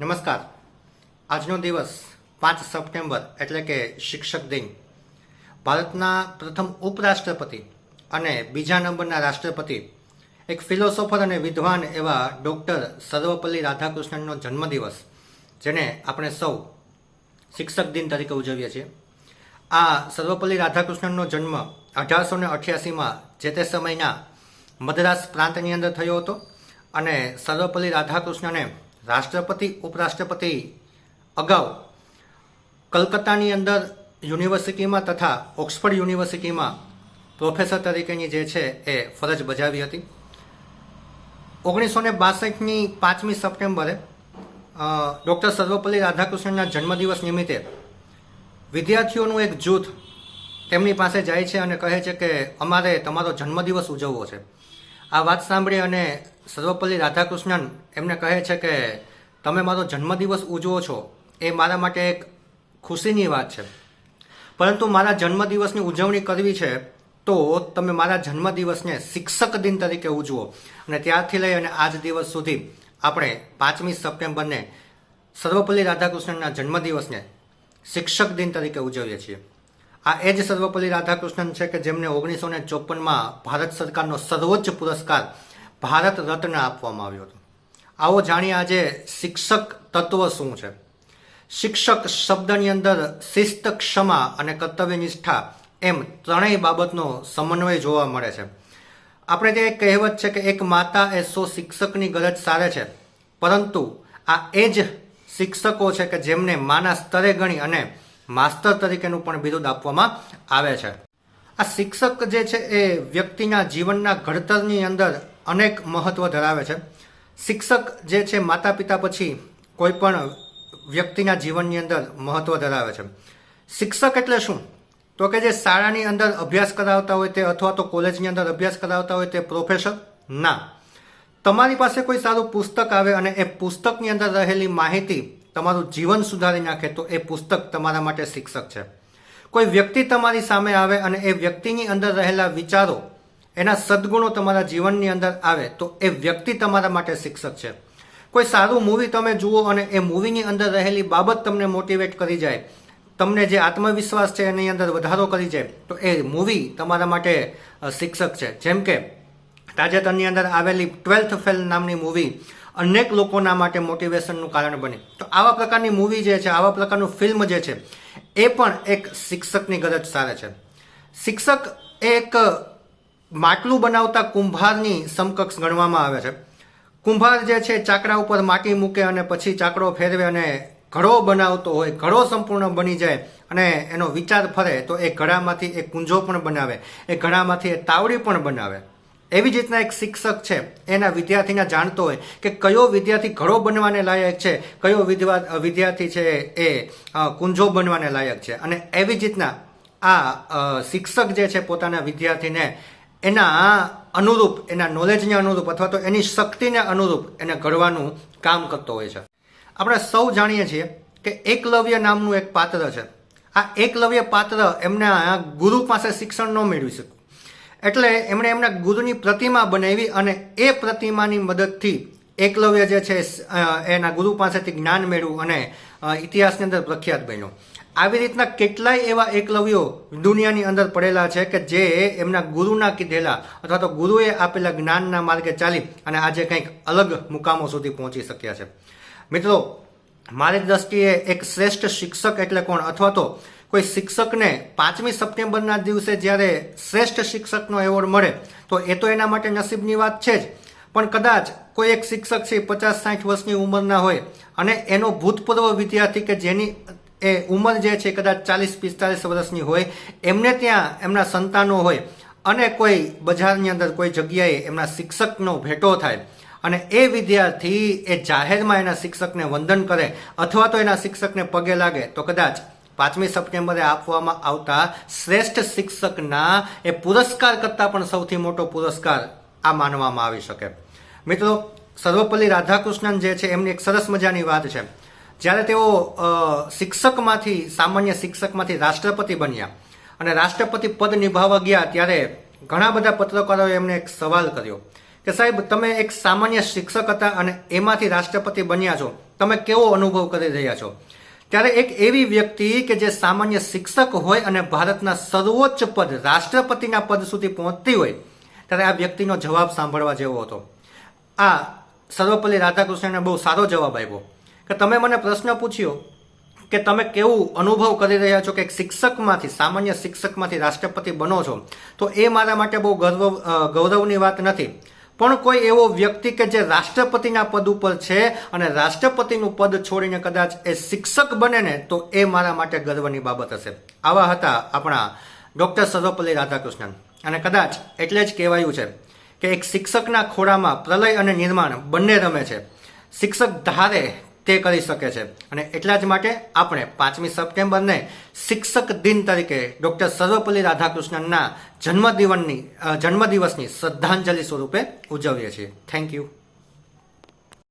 નમસ્કાર. આજનો દિવસ પાંચ સપ્ટેમ્બર એટલે કે શિક્ષક દિન. ભારતના પ્રથમ ઉપરાષ્ટ્રપતિ અને બીજા નંબરના રાષ્ટ્રપતિ, એક ફિલોસોફર અને વિદ્વાન એવા ડૉક્ટર સર્વપલ્લી રાધાકૃષ્ણનનો જન્મદિવસ, જેને આપણે સૌ શિક્ષક દિન તરીકે ઉજવીએ છીએ. આ સર્વપલ્લી રાધાકૃષ્ણનનો જન્મ અઢારસો ને અઠ્યાસીમાં જે તે સમયના મદ્રાસ પ્રાંતની અંદર થયો હતો અને સર્વપલ્લી રાધાકૃષ્ણને રાષ્ટ્રપતિ, ઉપરાષ્ટ્રપતિ અગાઉ કલકત્તાની અંદર યુનિવર્સિટીમાં તથા ઓક્સફર્ડ યુનિવર્સિટીમાં પ્રોફેસર તરીકેની જે છે એ ફરજ બજાવી હતી. ઓગણીસો ને બાસઠની પાંચમી સપ્ટેમ્બરે ડૉક્ટર સર્વપલ્લી રાધાકૃષ્ણના જન્મદિવસ નિમિત્તે વિદ્યાર્થીઓનું એક જૂથ તેમની પાસે જાય છે અને કહે છે કે અમારે તમારો જન્મદિવસ ઉજવવો છે. આ વાત સાંભળી અને સર્વપલ્લી રાધાકૃષ્ણન એમને કહે છે કે તમે મારો જન્મદિવસ ઉજવો છો. એ મારા માટે એક ખુશીની વાત છે. પરંતુ મારા જન્મદિવસની ઉજવણી કરવી છે તો તમે મારા જન્મદિવસને શિક્ષક દિન તરીકે ઉજવો. અને ત્યારથી લઈ અને આજ દિવસ સુધી આપણે પાંચમી સપ્ટેમ્બરને સર્વપલ્લી રાધાકૃષ્ણનના જન્મદિવસને શિક્ષક દિન તરીકે ઉજવીએ છીએ. આ એ જ સર્વપલ્લી રાધાકૃષ્ણન છે કે જેમને ઓગણીસો ચોપનમાં ભારત સરકારનો સર્વોચ્ચ પુરસ્કાર ભારત રત્ન આપવામાં આવ્યો હતો. આવો જાણીએ આજે શિક્ષક તત્વ શું છે. શિક્ષક શબ્દની અંદર શિસ્ત, ક્ષમા અને કર્તવ્ય નિષ્ઠા એમ ત્રણેય બાબતનો સમન્વય જોવા મળે છે. આપણે ત્યાં એક કહેવત છે કે એક માતા એ સો શિક્ષકની ગરજ સારે છે. પરંતુ આ એ જ શિક્ષકો છે કે જેમને માના સ્તરે ગણી અને માસ્તર તરીકેનું પણ બિરુદ આપવામાં આવે છે. આ શિક્ષક જે છે એ વ્યક્તિના જીવનના ઘડતરની અંદર અનેક મહત્વ ધરાવે છે. શિક્ષક જે છે માતા પિતા પછી કોઈ પણ વ્યક્તિના જીવનની અંદર મહત્વ ધરાવે છે. શિક્ષક એટલે શું? તો કે જે શાળાની અંદર અભ્યાસ કરાવતા હોય તે અથવા તો કોલેજની અંદર અભ્યાસ કરાવતા હોય તે પ્રોફેસર? ના. તમારી પાસે કોઈ સારું પુસ્તક આવે અને એ પુસ્તકની અંદર રહેલી માહિતી તમારું જીવન સુધારી નાખે તો એ પુસ્તક તમારા માટે શિક્ષક છે. કોઈ વ્યક્તિ તમારી સામે આવે અને એ વ્યક્તિની અંદર રહેલા વિચારો એના સદગુણો તમારા જીવનની અંદર આવે તો એ વ્યક્તિ તમારા માટે શિક્ષક છે. કોઈ સારું મૂવી તમે જુઓ અને એ મૂવીની અંદર રહેલી બાબત તમને મોટિવેટ કરી જાય, તમને જે આત્મવિશ્વાસ છે એની અંદર વધારો કરી જાય, તો એ મૂવી તમારા માટે શિક્ષક છે. જેમ કે તાજેતરની અંદર આવેલી ટ્વેલ્થ ફેલ નામની મૂવી અનેક લોકોના માટે મોટિવેશનનું કારણ બને. તો આવા પ્રકારની મૂવી જે છે, આવા પ્રકારનું ફિલ્મ જે છે, એ પણ એક શિક્ષકની ગરજ સારે છે. શિક્ષક એક માટલું બનાવતા કુંભારની સમકક્ષ ગણવામાં આવે છે. કુંભાર જે છે ચાકડા ઉપર માટી મૂકે અને પછી ચાકડો ફેરવે અને ઘડો બનાવતો હોય, ઘડો સંપૂર્ણ બની જાય અને એનો વિચાર ફરે, તો એ ઘડામાંથી એ કુંજો પણ બનાવે, એ ઘડામાંથી એ તાવડી પણ બનાવે. એવી જ રીતના એક શિક્ષક છે, એના વિદ્યાર્થીને જાણતો હોય કે કયો વિદ્યાર્થી ઘડો બનવાને લાયક છે, કયો વિદ્યાર્થી છે એ કુંજો બનવાને લાયક છે. અને એવી જ રીતના આ શિક્ષક જે છે, પોતાના વિદ્યાર્થીને એના અનુરૂપ, એના નોલેજને અનુરૂપ અથવા તો એની શક્તિને અનુરૂપ એને ઘડવાનું કામ કરતો હોય છે. આપણે સૌ જાણીએ છીએ કે એકલવ્ય નામનું એક પાત્ર છે. આ એકલવ્ય પાત્ર એમને ગુરુ પાસે શિક્ષણ ન મેળવી શક્યું. એટલે એમણે એમના ગુરુની પ્રતિમા બનાવી અને એ પ્રતિમાની મદદથી એકલવ્ય જે છે એના ગુરુ પાસેથી જ્ઞાન મેળવ્યું અને ઇતિહાસની અંદર પ્રખ્યાત બન્યો. આવી રીતના કેટલાય એવા એકલવ્યો દુનિયાની અંદર પડેલા છે કે જે એમના ગુરુના કીધેલા અથવા તો ગુરુએ આપેલા જ્ઞાનના માર્ગે ચાલી અને આજે કંઈક અલગ મુકામો સુધી પહોંચી શક્યા છે. મિત્રો, મારી દ્રષ્ટિએ એક શ્રેષ્ઠ શિક્ષક એટલે કોણ? અથવા તો કોઈ શિક્ષકને પાંચમી સપ્ટેમ્બરના દિવસે જ્યારે શ્રેષ્ઠ શિક્ષકનો એવોર્ડ મળે, તો એ તો એના માટે નસીબની વાત છે જ. પણ કદાચ કોઈ એક શિક્ષક છે પચાસ સાઠ વર્ષની ઉંમરના હોય અને એનો ભૂતપૂર્વ વિદ્યાર્થી કે જેની એ ઉંમર જે છે કદાચ ચાલીસ પિસ્તાલીસ વર્ષની હોય, એમને ત્યાં એમના સંતાનો હોય અને કોઈ બજારની અંદર કોઈ જગ્યાએ એમના શિક્ષકનો ભેટો થાય અને એ વિદ્યાર્થી એ જાહેરમાં એના શિક્ષકને વંદન કરે અથવા તો એના શિક્ષકને પગે લાગે, તો કદાચ પાંચમી સપ્ટેમ્બરે આપવામાં આવતા શ્રેષ્ઠ શિક્ષકના એ પુરસ્કાર કરતાં પણ સૌથી મોટો પુરસ્કાર આ માનવામાં આવી શકે. મિત્રો, સર્વપલ્લી રાધાકૃષ્ણન જે છે, એમની એક સરસ મજાની વાત છે. જ્યારે તેઓ શિક્ષકમાંથી, સામાન્ય શિક્ષકમાંથી રાષ્ટ્રપતિ બન્યા અને રાષ્ટ્રપતિ પદ નિભાવવા ગયા, ત્યારે ઘણા બધા પત્રકારોએ એમને એક સવાલ કર્યો કે, સાહેબ, તમે એક સામાન્ય શિક્ષક હતા અને એમાંથી રાષ્ટ્રપતિ બન્યા છો. તમે કેવો અનુભવ કરી રહ્યા છો? ત્યારે એક એવી વ્યક્તિ કે જે સામાન્ય શિક્ષક હોય અને ભારતના સર્વોચ્ચ પદ, રાષ્ટ્રપતિના પદ સુધી પહોંચતી હોય, ત્યારે આ વ્યક્તિનો જવાબ સાંભળવા જેવો હતો. આ સર્વપલ્લી રાધાકૃષ્ણને બહુ સારો જવાબ આપ્યો કે તમે મને પ્રશ્ન પૂછ્યો કે તમે કેવું અનુભવ કરી રહ્યા છો કે એક શિક્ષકમાંથી, સામાન્ય શિક્ષકમાંથી રાષ્ટ્રપતિ બનો છો, તો એ મારા માટે બહુ ગર્વ ગૌરવની વાત નથી. પણ કોઈ એવો વ્યક્તિ કે જે રાષ્ટ્રપતિના પદ ઉપર છે અને રાષ્ટ્રપતિનું પદ છોડીને કદાચ એ શિક્ષક બને ને, તો એ મારા માટે ગર્વની બાબત હશે. આવા હતા આપણા ડૉક્ટર સર્વપલ્લી રાધાકૃષ્ણન. અને કદાચ એટલે જ કહેવાયું છે કે એક શિક્ષકના ખોળામાં પ્રલય અને નિર્માણ બંને રમે છે. શિક્ષક ધારે તે કરી શકે છે. અને એટલા જ માટે આપણે પાંચમી સપ્ટેમ્બરને શિક્ષક દિન તરીકે ડૉક્ટર સર્વપલ્લી રાધાકૃષ્ણનના જન્મદિવસની જન્મદિવસની શ્રદ્ધાંજલિ સ્વરૂપે ઉજવીએ છીએ. Thank you